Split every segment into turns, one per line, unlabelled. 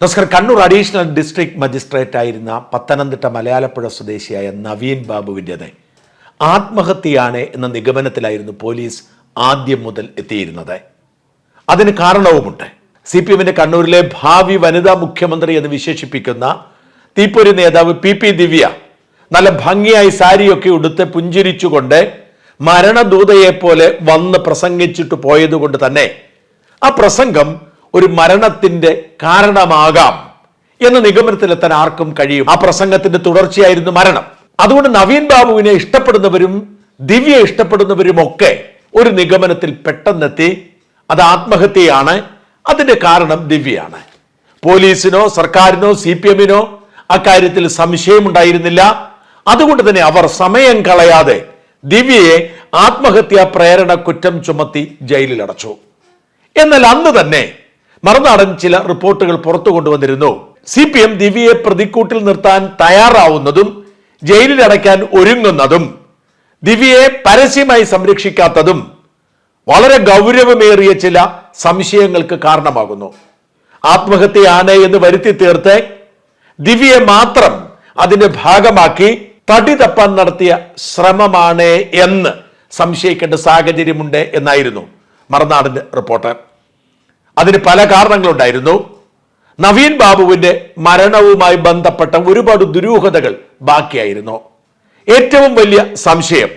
നമസ്കാരം. Kannur additional district magistrate ആയിരുന്ന പത്തനംതിട്ട മലയാളപ്പുഴ സ്വദേശിയായ നവീൻ ബാബുവിന്റെത് ആത്മഹത്യയാണ് എന്ന നിഗമനത്തിലായിരുന്നു പോലീസ് ആദ്യം മുതൽ എത്തിയിരുന്നത്. അതിന് കാരണവുമുണ്ട്. സി പി എമ്മിന്റെ കണ്ണൂരിലെ ഭാവി വനിതാ മുഖ്യമന്ത്രി എന്ന് വിശേഷിപ്പിക്കുന്ന തീപ്പൊരി നേതാവ് പി പി ദിവ്യ നല്ല ഭംഗിയായി സാരിയൊക്കെ ഉടുത്ത് പുഞ്ചിരിച്ചുകൊണ്ട് മരണദൂതയെ പോലെ വന്ന് പ്രസംഗിച്ചിട്ട് പോയതുകൊണ്ട് തന്നെ ആ പ്രസംഗം ഒരു മരണത്തിന്റെ കാരണമാകാം എന്ന നിഗമനത്തിലെത്താൻ ആർക്കും കഴിയും. ആ പ്രസംഗത്തിന്റെ തുടർച്ചയായിരുന്നു മരണം. അതുകൊണ്ട് നവീൻ ബാബുവിനെ ഇഷ്ടപ്പെടുന്നവരും ദിവ്യ ഇഷ്ടപ്പെടുന്നവരും ഒക്കെ ഒരു നിഗമനത്തിൽ പെട്ടെന്നെത്തി അത് ആത്മഹത്യയാണ്. അതിന്റെ കാരണം ദിവ്യയാണ്. പോലീസിനോ സർക്കാരിനോ സി പി എമ്മിനോ അക്കാര്യത്തിൽ സംശയമുണ്ടായിരുന്നില്ല. അതുകൊണ്ട് തന്നെ അവർ സമയം കളയാതെ ദിവ്യയെ ആത്മഹത്യാ പ്രേരണ കുറ്റം ചുമത്തി ജയിലിൽ അടച്ചു എന്നാൽ അന്ന് തന്നെ മറുനാടൻ ചില റിപ്പോർട്ടുകൾ പുറത്തു കൊണ്ടുവന്നിരുന്നു. സി പി എം ദിവ്യയെ പ്രതിക്കൂട്ടിൽ നിർത്താൻ തയ്യാറാവുന്നതും ജയിലിൽ അടയ്ക്കാൻ ഒരുങ്ങുന്നതും ദിവ്യയെ പരസ്യമായി സംരക്ഷിക്കാത്തതും വളരെ ഗൗരവമേറിയ ചില സംശയങ്ങൾക്ക് കാരണമാകുന്നു. ആത്മഹത്യയാണ് എന്ന് വരുത്തി തീർത്ത് ദിവ്യയെ മാത്രം അതിന്റെ ഭാഗമാക്കി തടി തപ്പാൻ നടത്തിയ ശ്രമമാണ് എന്ന് സംശയിക്കേണ്ട സാഹചര്യമുണ്ട് എന്നായിരുന്നു മറുനാടിന്റെ റിപ്പോർട്ട്. അതിന് പല കാരണങ്ങളുണ്ടായിരുന്നു. നവീൻ ബാബുവിന്റെ മരണവുമായി ബന്ധപ്പെട്ട ഒരുപാട് ദുരൂഹതകൾ ബാക്കിയായിരുന്നു. ഏറ്റവും വലിയ സംശയം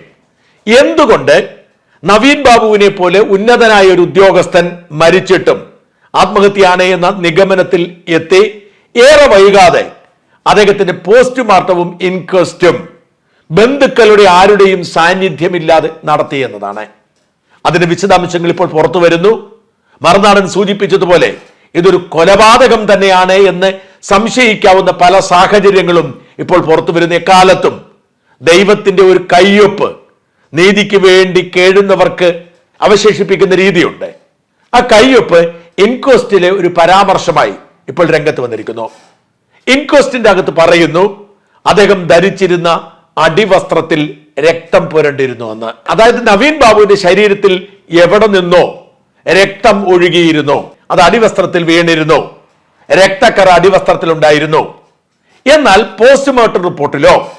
എന്തുകൊണ്ട് നവീൻ ബാബുവിനെ പോലെ ഉന്നതനായ ഒരു ഉദ്യോഗസ്ഥൻ മരിച്ചിട്ടും ആത്മഹത്യയാണ് എന്ന നിഗമനത്തിൽ എത്തി ഏറെ വൈകാതെ അദ്ദേഹത്തിന്റെ പോസ്റ്റ്മോർട്ടവും ഇൻക്വസ്റ്റും ബന്ധുക്കളുടെ ആരുടെയും സാന്നിധ്യമില്ലാതെ നടത്തിയെന്നതാണ്. അതിന്റെ വിശദാംശങ്ങൾ ഇപ്പോൾ പുറത്തു വരുന്നു മറുനാടൻ സൂചിപ്പിച്ചതുപോലെ ഇതൊരു കൊലപാതകം തന്നെയാണ് എന്ന് സംശയിക്കാവുന്ന പല സാഹചര്യങ്ങളും ഇപ്പോൾ പുറത്തു വരുന്ന എക്കാലത്തും. ദൈവത്തിന്റെ ഒരു കയ്യൊപ്പ് നീതിക്ക് വേണ്ടി കേഴുന്നവർക്ക് അവശേഷിപ്പിക്കുന്ന രീതിയുണ്ട്. ആ കയ്യൊപ്പ് ഇൻക്വസ്റ്റിലെ ഒരു പരാമർശമായി ഇപ്പോൾ രംഗത്ത് വന്നിരിക്കുന്നു. ഇൻക്വസ്റ്റിന്റെ അകത്ത് പറയുന്നു അദ്ദേഹം ധരിച്ചിരുന്ന അടിവസ്ത്രത്തിൽ രക്തം പുരണ്ടിരുന്നു എന്ന്. അതായത് നവീൻ ബാബുവിന്റെ ശരീരത്തിൽ എവിടെ നിന്നോ രക്തം ഒഴുകിയിരുന്നു. അത് അടിവസ്ത്രത്തിൽ വീണിരുന്നു. രക്തക്കറ അടിവസ്ത്രത്തിൽ ഉണ്ടായിരുന്നു എന്നാൽ പോസ്റ്റ്മോർട്ടം റിപ്പോർട്ടിലോ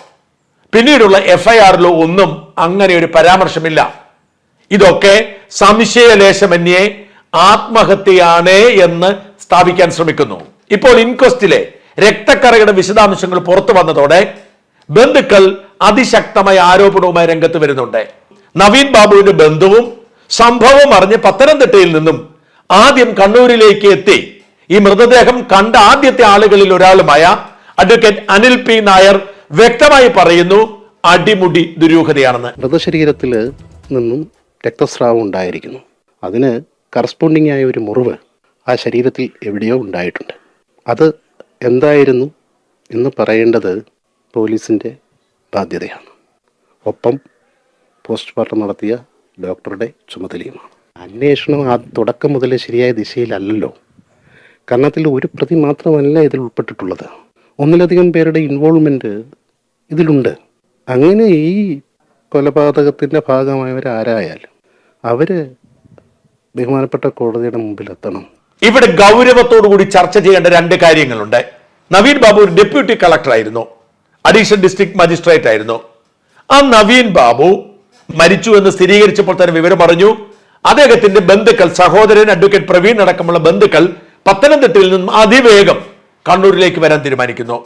പിന്നീടുള്ള എഫ്ഐആറിലോ ഒന്നും അങ്ങനെ ഒരു പരാമർശമില്ല. ഇതൊക്കെ സംശയലേശമന്യേ ആത്മഹത്യയാണ് എന്ന് സ്ഥാപിക്കാൻ ശ്രമിക്കുന്നു. ഇപ്പോൾ ഇൻക്വസ്റ്റിലെ രക്തക്കറയുടെ വിശദാംശങ്ങൾ പുറത്തു വന്നതോടെ ബന്ധുക്കൾ അതിശക്തമായ ആരോപണവുമായി രംഗത്ത് വരുന്നുണ്ട്. നവീൻ ബാബുവിന്റെ ബന്ധുവും സംഭവം അറിഞ്ഞ് പത്തനംതിട്ടയിൽ നിന്നും ആദ്യം കണ്ണൂരിലേക്ക് എത്തി. ഈ മൃതദേഹം കണ്ട ആദ്യത്തെ ആളുകളിൽ ഒരാളുമായ അഡ്വക്കേറ്റ് അനിൽ പി നായർ വ്യക്തമായി പറയുന്നു അടിമുടി ദുരൂഹതയാണെന്ന്.
മൃതശരീരത്തിൽ നിന്നും രക്തസ്രാവം ഉണ്ടായിരിക്കുന്നു. അതിന് കറസ്പോണ്ടിങ് ആയ ഒരു മുറിവ് ആ ശരീരത്തിൽ എവിടെയോ ഉണ്ടായിട്ടുണ്ട്. അത് എന്തായിരുന്നു എന്ന് പറയേണ്ടത് പോലീസിന്റെ ബാധ്യതയാണ്. ഒപ്പം പോസ്റ്റ്മോർട്ടം നടത്തിയ ഡോക്ടറുടെ ചുമതലയുമാണ്. അന്വേഷണം ആ തുടക്കം മുതൽ ശരിയായ ദിശയിലല്ലല്ലോ. കാരണത്തിൽ ഒരു പ്രതി മാത്രമല്ല ഇതിൽ ഉൾപ്പെട്ടിട്ടുള്ളത്. ഒന്നിലധികം പേരുടെ ഇൻവോൾവ്മെന്റ് ഇതിലുണ്ട്. അങ്ങനെ ഈ കൊലപാതകത്തിന്റെ ഭാഗമായവർ ആരായാലും അവർ ബഹുമാനപ്പെട്ട കോടതിയുടെ മുമ്പിൽ എത്തണം
ഇവിടെ ഗൗരവത്തോടു കൂടി ചർച്ച ചെയ്യേണ്ട രണ്ട് കാര്യങ്ങളുണ്ട്. നവീൻ ബാബു ഒരു ഡെപ്യൂട്ടി കളക്ടർ ആയിരുന്നു അഡീഷണൽ ഡിസ്ട്രിക്ട് മജിസ്ട്രേറ്റ് ആയിരുന്നു. ആ നവീൻ ബാബു മരിച്ചു എന്ന് സ്ഥിരീകരിച്ചപ്പോൾ തന്നെ വിവരം പറഞ്ഞു അദ്ദേഹത്തിന്റെ ബന്ധുക്കൾ സഹോദരൻ അഡ്വക്കേറ്റ് പ്രവീൺ അടക്കമുള്ള ബന്ധുക്കൾ പത്തനംതിട്ടയിൽ നിന്നും അതിവേഗം കണ്ണൂരിലേക്ക് വരാൻ തീരുമാനിക്കുന്നു.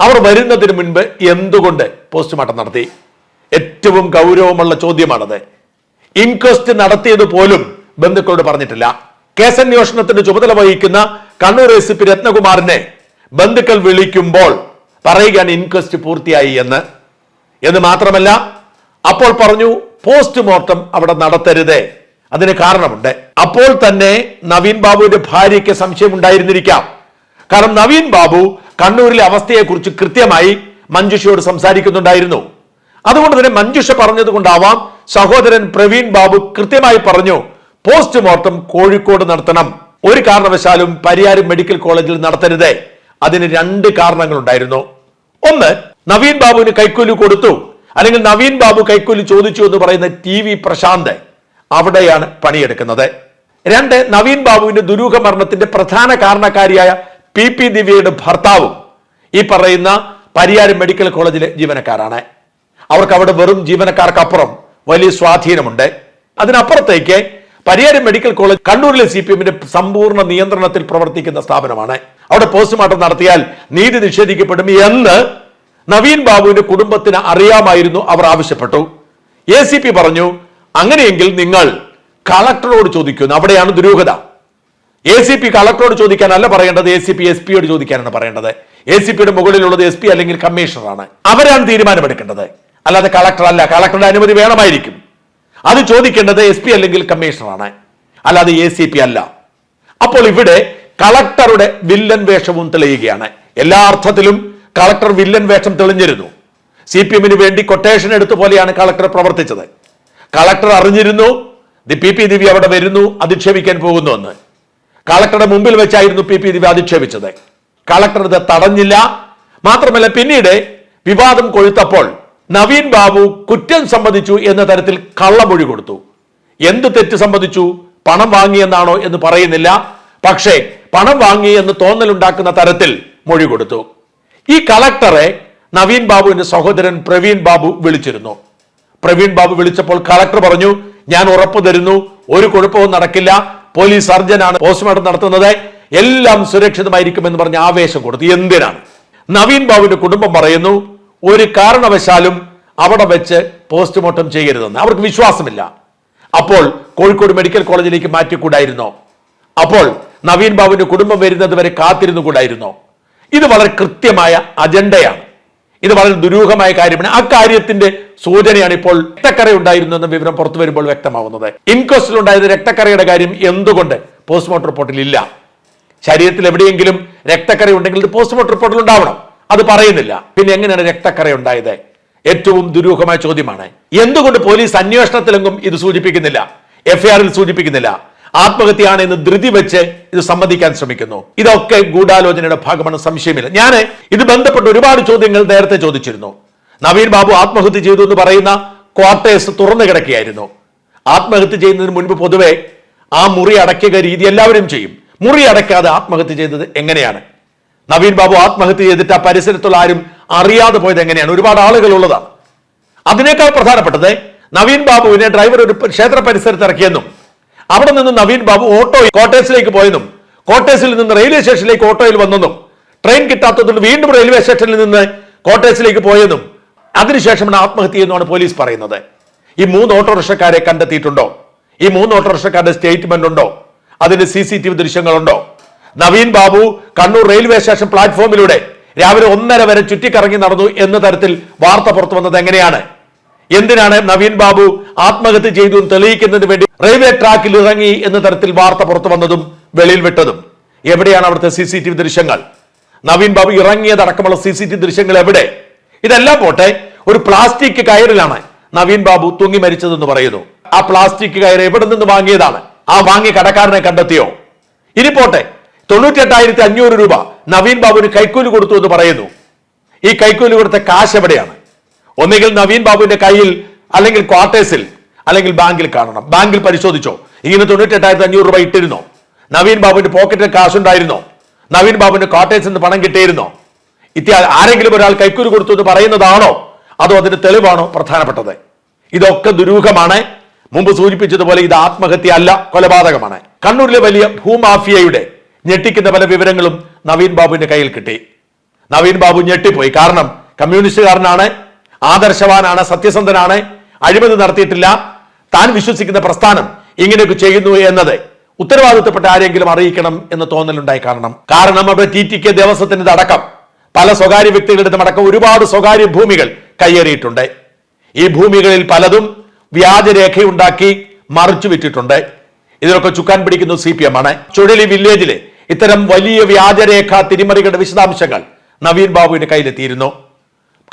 അവർ വരുന്നതിന് മുൻപ് എന്തുകൊണ്ട് പോസ്റ്റ്മോർട്ടം നടത്തി? ഏറ്റവും ഗൗരവമുള്ള ചോദ്യമാണത്. ഇൻക്വസ്റ്റ് നടത്തിയത് പോലും ബന്ധുക്കളോട് പറഞ്ഞിട്ടില്ല. കേസന്വേഷണത്തിന്റെ ചുമതല വഹിക്കുന്ന കണ്ണൂർ എസ് പി രത്നകുമാറിനെ ബന്ധുക്കൾ വിളിക്കുമ്പോൾ പറയുകയാണ് ഇൻക്വസ്റ്റ് പൂർത്തിയായി എന്ന്. എന്ന് മാത്രമല്ല അപ്പോൾ പറഞ്ഞു പോസ്റ്റ്മോർട്ടം അവിടെ നടത്തരുത്. അതിന് കാരണമുണ്ട്. അപ്പോൾ തന്നെ നവീൻ ബാബുവിന്റെ ഭാര്യയ്ക്ക് സംശയം ഉണ്ടായിരുന്നിരിക്കാം കാരണം നവീൻ ബാബു കണ്ണൂരിലെ അവസ്ഥയെക്കുറിച്ച് കൃത്യമായി മഞ്ജുഷയോട് സംസാരിക്കുന്നുണ്ടായിരുന്നു. അതുകൊണ്ട് തന്നെ മഞ്ജുഷ പറഞ്ഞത് കൊണ്ടാവാം സഹോദരൻ പ്രവീൺ ബാബു കൃത്യമായി പറഞ്ഞു പോസ്റ്റ്മോർട്ടം കോഴിക്കോട് നടത്തണം. ഒരു കാരണവശാലും പരിയാരം മെഡിക്കൽ കോളേജിൽ നടത്തരുത്. അതിന് രണ്ട് കാരണങ്ങളുണ്ടായിരുന്നു. ഒന്ന് നവീൻ ബാബുവിന് കൈക്കൂലി കൊടുത്തു. അല്ലെങ്കിൽ നവീൻ ബാബു കൈക്കൂലി ചോദിച്ചു എന്ന് പറയുന്ന ടി വി പ്രശാന്ത് അവിടെയാണ് പണിയെടുക്കുന്നത്. രണ്ട് നവീൻ ബാബുവിന്റെ ദുരൂഹ മരണത്തിന്റെ പ്രധാന കാരണക്കാരിയായ പി പി ദിവ്യയുടെ ഭർത്താവും ഈ പറയുന്ന പരിയാരം മെഡിക്കൽ കോളേജിലെ ജീവനക്കാരാണ്. അവർക്ക് അവിടെ വെറും ജീവനക്കാർക്കപ്പുറം വലിയ സ്വാധീനമുണ്ട്. അതിനപ്പുറത്തേക്ക് പരിയാരം മെഡിക്കൽ കോളേജ് കണ്ണൂരിലെ സി പി എമ്മിന്റെ സമ്പൂർണ നിയന്ത്രണത്തിൽ പ്രവർത്തിക്കുന്ന സ്ഥാപനമാണ്. അവിടെ പോസ്റ്റ്മോർട്ടം നടത്തിയാൽ നീതി നിഷേധിക്കപ്പെടും എന്ന് നവീൻ ബാബുവിന്റെ കുടുംബത്തിന് അറിയാമായിരുന്നു അവർ ആവശ്യപ്പെട്ടു. എ സി പി പറഞ്ഞു അങ്ങനെയെങ്കിൽ നിങ്ങൾ കളക്ടറോട് ചോദിക്കുന്നു. അവിടെയാണ് ദുരൂഹത. എ സി പി കളക്ടറോട് ചോദിക്കാനല്ല പറയേണ്ടത് എ സി പി എസ് പിയോട് ചോദിക്കാനാണ് പറയേണ്ടത്. എ സി പിയുടെ മുകളിലുള്ളത് എസ് പി അല്ലെങ്കിൽ കമ്മീഷണറാണ്. അവരാണ് തീരുമാനമെടുക്കേണ്ടത്. അല്ലാതെ കളക്ടർ അല്ല കളക്ടറുടെ അനുമതി വേണമായിരിക്കും. അത് ചോദിക്കേണ്ടത് എസ് പി അല്ലെങ്കിൽ കമ്മീഷണറാണ്. അല്ലാതെ എ സി പി അല്ല. അപ്പോൾ ഇവിടെ കളക്ടറുടെ വില്ലൻ വേഷവും തെളിയുകയാണ്. എല്ലാ അർത്ഥത്തിലും കളക്ടർ വില്ലൻ വേഷം തെളിഞ്ഞിരുന്നു. സി പി എമ്മിന് വേണ്ടി കൊട്ടേഷൻ എടുത്ത പോലെയാണ് കളക്ടർ പ്രവർത്തിച്ചത്. കളക്ടർ അറിഞ്ഞിരുന്നു ദി പി പി ദിവ്യ അവിടെ വരുന്നു അധിക്ഷേപിക്കാൻ പോകുന്നു എന്ന്. കളക്ടറുടെ മുമ്പിൽ വെച്ചായിരുന്നു പി പി ദിവ്യ അധിക്ഷേപിച്ചത്. കളക്ടർ ഇത് തടഞ്ഞില്ല. മാത്രമല്ല പിന്നീട് വിവാദം കൊഴുത്തപ്പോൾ നവീൻ ബാബു കുറ്റം സംബന്ധിച്ചു എന്ന തരത്തിൽ കള്ളമൊഴി കൊടുത്തു. എന്ത് തെറ്റ് സംബന്ധിച്ചു പണം വാങ്ങിയെന്നാണോ എന്ന് പറയുന്നില്ല. പക്ഷേ പണം വാങ്ങി എന്ന് തോന്നലുണ്ടാക്കുന്ന തരത്തിൽ മൊഴി കൊടുത്തു. ഈ കളക്ടറെ നവീൻ ബാബുവിന്റെ സഹോദരൻ പ്രവീൺ ബാബു വിളിച്ചിരുന്നു. പ്രവീൺ ബാബു വിളിച്ചപ്പോൾ കളക്ടർ പറഞ്ഞു ഞാൻ ഉറപ്പു തരുന്നു ഒരു കുഴപ്പവും നടക്കില്ല പോലീസ് സർജനാണ് പോസ്റ്റ്മോർട്ടം നടത്തുന്നത് എല്ലാം സുരക്ഷിതമായിരിക്കുമെന്ന് പറഞ്ഞ് ആവേശം കൊടുത്തു. എന്തിനാണ്? നവീൻ ബാബുവിന്റെ കുടുംബം പറയുന്നു ഒരു കാരണവശാലും അവിടെ വെച്ച് പോസ്റ്റ്മോർട്ടം ചെയ്യരുതെന്ന്. അവർക്ക് വിശ്വാസമില്ല. അപ്പോൾ കോഴിക്കോട് മെഡിക്കൽ കോളേജിലേക്ക് മാറ്റിക്കൂടായിരുന്നോ. അപ്പോൾ നവീൻ ബാബുവിന്റെ കുടുംബം വരുന്നത് വരെ കാത്തിരുന്നു കൂടായിരുന്നോ ഇത് വളരെ കൃത്യമായ അജണ്ടയാണ്. ഇത് വളരെ ദുരൂഹമായ കാര്യമാണ്. ആ കാര്യത്തിന്റെ സൂചനയാണ് ഇപ്പോൾ രക്തക്കറ ഉണ്ടായിരുന്നു എന്ന വിവരം പുറത്തു വരുമ്പോൾ വ്യക്തമാവുന്നത്. ഇൻക്വസ്റ്റിൽ ഉണ്ടായത് രക്തക്കറയുടെ കാര്യം എന്തുകൊണ്ട് പോസ്റ്റ്മോർട്ടം റിപ്പോർട്ടിൽ ഇല്ല? ശരീരത്തിൽ എവിടെയെങ്കിലും രക്തക്കറ ഉണ്ടെങ്കിൽ പോസ്റ്റ്മോർട്ടം റിപ്പോർട്ടിൽ ഉണ്ടാവണം. അത് പറയുന്നില്ല. പിന്നെ എങ്ങനെയാണ് രക്തക്കറ ഉണ്ടായത്? ഏറ്റവും ദുരൂഹമായ ചോദ്യമാണ്. എന്തുകൊണ്ട് പോലീസ് അന്വേഷണത്തിലെങ്കും ഇത് സൂചിപ്പിക്കുന്നില്ല? എഫ്ഐആറിൽ സൂചിപ്പിക്കുന്നില്ല. ആത്മഹത്യയാണ് എന്ന് ധൃതി വെച്ച് ഇത് സമ്മതിക്കാൻ ശ്രമിക്കുന്നു. ഇതൊക്കെ ഗൂഢാലോചനയുടെ ഭാഗമാണ് സംശയമില്ല. ഞാൻ ഇത് ബന്ധപ്പെട്ട് ഒരുപാട് ചോദ്യങ്ങൾ നേരത്തെ ചോദിച്ചിരുന്നു. നവീൻ ബാബു ആത്മഹത്യ ചെയ്തു എന്ന് പറയുന്ന ക്വാർട്ടേഴ്സ് തുറന്നു കിടക്കുകയായിരുന്നു. ആത്മഹത്യ ചെയ്യുന്നതിന് മുൻപ് പൊതുവെ ആ മുറി അടയ്ക്കുക രീതി എല്ലാവരും ചെയ്യും. മുറി അടയ്ക്കാതെ ആത്മഹത്യ ചെയ്തത് എങ്ങനെയാണ്? നവീൻ ബാബു ആത്മഹത്യ ചെയ്തിട്ട് ആ പരിസരത്തുള്ള ആരും അറിയാതെ പോയത് എങ്ങനെയാണ്? ഒരുപാട് ആളുകൾ ഉള്ളതാണ്. അതിനേക്കാൾ പ്രധാനപ്പെട്ടത് നവീൻ ബാബുവിനെ ഡ്രൈവർ ഒരു ക്ഷേത്ര പരിസരത്ത് ഇറക്കിയെന്നും അവിടെ നിന്ന് നവീൻ ബാബു ഓട്ടോ കോട്ടേഴ്സിലേക്ക് പോയെന്നും കോട്ടേഴ്സിൽ നിന്ന് റെയിൽവേ സ്റ്റേഷനിലേക്ക് ഓട്ടോയിൽ വന്നെന്നും ട്രെയിൻ കിട്ടാത്തതുകൊണ്ട് വീണ്ടും റെയിൽവേ സ്റ്റേഷനിൽ നിന്ന് കോട്ടേഴ്സിലേക്ക് പോയെന്നും അതിനുശേഷമാണ് ആത്മഹത്യ എന്നാണ് പോലീസ് പറയുന്നത്. ഈ മൂന്ന് ഓട്ടോറിക്ഷക്കാരെ കണ്ടെത്തിയിട്ടുണ്ടോ? ഈ മൂന്ന് ഓട്ടോറിക്ഷക്കാരുടെ സ്റ്റേറ്റ്മെന്റ് ഉണ്ടോ അതിന്റെ സി സി ടി വി ദൃശ്യങ്ങളുണ്ടോ? നവീൻ ബാബു കണ്ണൂർ റെയിൽവേ സ്റ്റേഷൻ പ്ലാറ്റ്ഫോമിലൂടെ രാവിലെ ഒന്നര വരെ ചുറ്റിക്കറങ്ങി നടന്നു എന്ന തരത്തിൽ വാർത്ത പുറത്തു വന്നത് എങ്ങനെയാണ്? എന്തിനാണ് നവീൻ ബാബു ആത്മഹത്യ ചെയ്തു എന്ന് തെളിയിക്കുന്നതിന് വേണ്ടി റെയിൽവേ ട്രാക്കിൽ ഇറങ്ങി എന്ന തരത്തിൽ വാർത്ത പുറത്തു വന്നതും വെളിയിൽ വിട്ടതും? എവിടെയാണ് അവിടുത്തെ സി സി ടി വി ദൃശ്യങ്ങൾ? നവീൻ ബാബു ഇറങ്ങിയതടക്കമുള്ള സി സി ടി വി ദൃശ്യങ്ങൾ എവിടെ? ഇതെല്ലാം പോട്ടെ ഒരു പ്ലാസ്റ്റിക് കയറിലാണ് നവീൻ ബാബു തൂങ്ങി മരിച്ചതെന്ന് പറയുന്നു. ആ പ്ലാസ്റ്റിക് കയർ എവിടെ നിന്ന് വാങ്ങിയതാണ്? ആ വാങ്ങിയ കടക്കാരനെ കണ്ടെത്തിയോ? ഇനി പോട്ടെ തൊണ്ണൂറ്റെട്ടായിരത്തി അഞ്ഞൂറ് രൂപ നവീൻ ബാബുവിന് കൈക്കൂലി കൊടുത്തു എന്ന് പറയുന്നു. ഈ കൈക്കൂലി കൊടുത്ത കാശ് എവിടെയാണ്? ഒന്നുകിൽ നവീൻ ബാബുവിന്റെ കയ്യിൽ അല്ലെങ്കിൽ ക്വാർട്ടേഴ്സിൽ അല്ലെങ്കിൽ ബാങ്കിൽ കാണണം. ബാങ്കിൽ പരിശോധിച്ചോ. ഇങ്ങനെ തൊണ്ണൂറ്റെട്ടായിരത്തി അഞ്ഞൂറ് രൂപ ഇട്ടിരുന്നോ? നവീൻ ബാബുവിന്റെ പോക്കറ്റിൽ കാശുണ്ടായിരുന്നോ? നവീൻ ബാബുവിന്റെ ക്വാർട്ടേഴ്സിൽ നിന്ന് പണം കിട്ടിയിരുന്നോ? ഇത്യാദി ആരെങ്കിലും ഒരാൾ കൈക്കൂലി കൊടുത്തു എന്ന് പറയുന്നതാണോ? അതോ അതിന്റെ തെളിവാണോ പ്രധാനപ്പെട്ടത്? ഇതൊക്കെ ദുരൂഹമാണ്. മുമ്പ് സൂചിപ്പിച്ചതുപോലെ ഇത് ആത്മഹത്യ അല്ല കൊലപാതകമാണ്. കണ്ണൂരിലെ വലിയ ഭൂമാഫിയയുടെ ഞെട്ടിക്കുന്ന പല വിവരങ്ങളും നവീൻ ബാബുവിന്റെ കയ്യിൽ കിട്ടി. നവീൻ ബാബു ഞെട്ടിപ്പോയി. കാരണം കമ്മ്യൂണിസ്റ്റുകാരനാണ്. ആദർശവാനാണ് സത്യസന്ധനാണ് അഴിമതി നടത്തിയിട്ടില്ല. താൻ വിശ്വസിക്കുന്ന പ്രസ്ഥാനം ഇങ്ങനെയൊക്കെ ചെയ്യുന്നു എന്നത് ഉത്തരവാദിത്തപ്പെട്ട ആരെങ്കിലും അറിയിക്കണം എന്ന് തോന്നലുണ്ടായി കാരണം കാരണം അവിടെ ടി ടി കെ ദേവസ്വത്തിന് അടക്കം പല സ്വകാര്യ വ്യക്തികളുടെ അടക്കം ഒരുപാട് സ്വകാര്യ ഭൂമികൾ കയ്യേറിയിട്ടുണ്ട്. ഈ ഭൂമികളിൽ പലതും വ്യാജരേഖയുണ്ടാക്കി മറിച്ചു വിറ്റിട്ടുണ്ട്. ഇതിലൊക്കെ ചുക്കാൻ പിടിക്കുന്നത് സി പി എം ആണ്. ചുഴലി വില്ലേജിലെ ഇത്തരം വലിയ വ്യാജരേഖ തിരിമറികളുടെ വിശദാംശങ്ങൾ നവീൻ ബാബുവിന്റെ കയ്യിലെത്തിയിരുന്നു.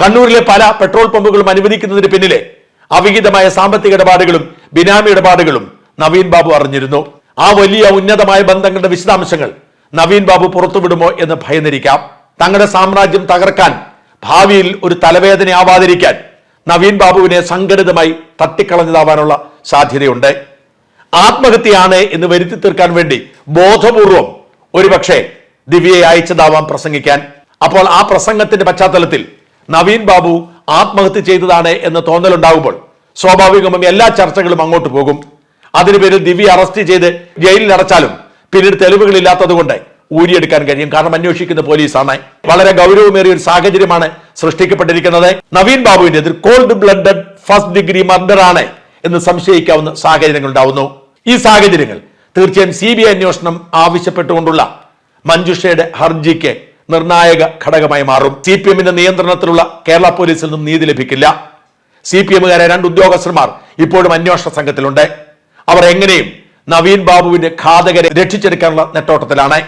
കണ്ണൂരിലെ പല പെട്രോൾ പമ്പുകളും അനുവദിക്കുന്നതിന് പിന്നിലെ അവിഹിതമായ സാമ്പത്തിക ഇടപാടുകളും ബിനാമി ഇടപാടുകളും നവീൻ ബാബു അറിഞ്ഞിരുന്നു. ആ വലിയ ഉന്നതമായ ബന്ധങ്ങളുടെ വിശദാംശങ്ങൾ നവീൻ ബാബു പുറത്തുവിടുമോ എന്ന് ഭയന്നിരിക്കാം. തങ്ങളുടെ സാമ്രാജ്യം തകർക്കാൻ ഭാവിയിൽ ഒരു തലവേദനയാവാതിരിക്കാൻ നവീൻ ബാബുവിനെ സംഘടിതമായി തട്ടിക്കളഞ്ഞതാവാനുള്ള സാധ്യതയുണ്ട്. ആത്മഹത്യയാണ് എന്ന് വരുത്തി തീർക്കാൻ വേണ്ടി ബോധപൂർവം ഒരുപക്ഷെ ദിവ്യയെ അയച്ചതാവാം പ്രസംഗിക്കാൻ. അപ്പോൾ ആ പ്രസംഗത്തിന്റെ പശ്ചാത്തലത്തിൽ നവീൻ ബാബു ആത്മഹത്യ ചെയ്തതാണ് എന്ന് തോന്നലുണ്ടാകുമ്പോൾ സ്വാഭാവികമായും എല്ലാ ചർച്ചകളും അങ്ങോട്ട് പോകും. അതിനു പേരിൽ ദിവ്യ അറസ്റ്റ് ചെയ്ത് ജയിലിൽ അടച്ചാലും പിന്നീട് തെളിവുകളില്ലാത്തത് കൊണ്ട് ഊരിയെടുക്കാൻ കഴിയും. കാരണം അന്വേഷിക്കുന്ന പോലീസാണ്. വളരെ ഗൗരവമേറിയ ഒരു സാഹചര്യമാണ് സൃഷ്ടിക്കപ്പെട്ടിരിക്കുന്നത്. നവീൻ ബാബുവിന്റെ എതിർ cold blooded first degree murder ആണ് എന്ന് സംശയിക്കാവുന്ന സാഹചര്യങ്ങൾ ഉണ്ടാവുന്നു ഈ സാഹചര്യങ്ങൾ തീർച്ചയായും സി ബി ഐ അന്വേഷണം ആവശ്യപ്പെട്ടുകൊണ്ടുള്ള മഞ്ജുഷയുടെ ഹർജിക്ക് നിർണായക ഘടകമായി മാറും. സി പി എമ്മിന്റെ നിയന്ത്രണത്തിലുള്ള കേരള പോലീസിൽ നിന്നും നീതി ലഭിക്കില്ല. സി പി എമ്മുകാരെ രണ്ട് ഉദ്യോഗസ്ഥന്മാർ ഇപ്പോഴും അന്വേഷണ സംഘത്തിലുണ്ട്. അവർ എങ്ങനെയും നവീൻ ബാബുവിന്റെ ഘാതകരെ രക്ഷിച്ചെടുക്കാനുള്ള നെട്ടോട്ടത്തിലാണ്.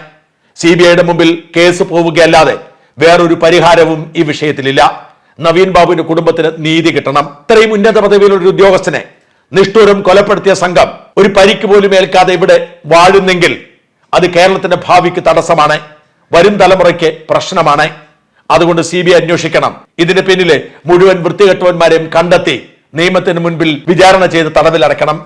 സി ബി ഐയുടെ മുമ്പിൽ കേസ് പോവുകയല്ലാതെ വേറൊരു പരിഹാരവും ഈ വിഷയത്തിലില്ല. നവീൻ ബാബുവിന്റെ കുടുംബത്തിന് നീതി കിട്ടണം. ഇത്രയും ഉന്നത പദവിയിലുള്ള ഒരു ഉദ്യോഗസ്ഥനെ നിഷ്ഠൂരം കൊലപ്പെടുത്തിയ സംഘം ഒരു പരിക്ക് പോലും ഏൽക്കാതെ ഇവിടെ വാഴുന്നെങ്കിൽ അത് കേരളത്തിന്റെ ഭാവിക്ക് തടസ്സമാണ്. വരും തലമുറയ്ക്ക് പ്രശ്നമാണ്. അതുകൊണ്ട് സി ബി ഐ അന്വേഷിക്കണം. ഇതിന് പിന്നിലെ മുഴുവൻ വൃത്തികെട്ടവന്മാരെയും കണ്ടെത്തി നിയമത്തിന് മുൻപിൽ വിചാരണ ചെയ്ത് തടവിലടക്കണം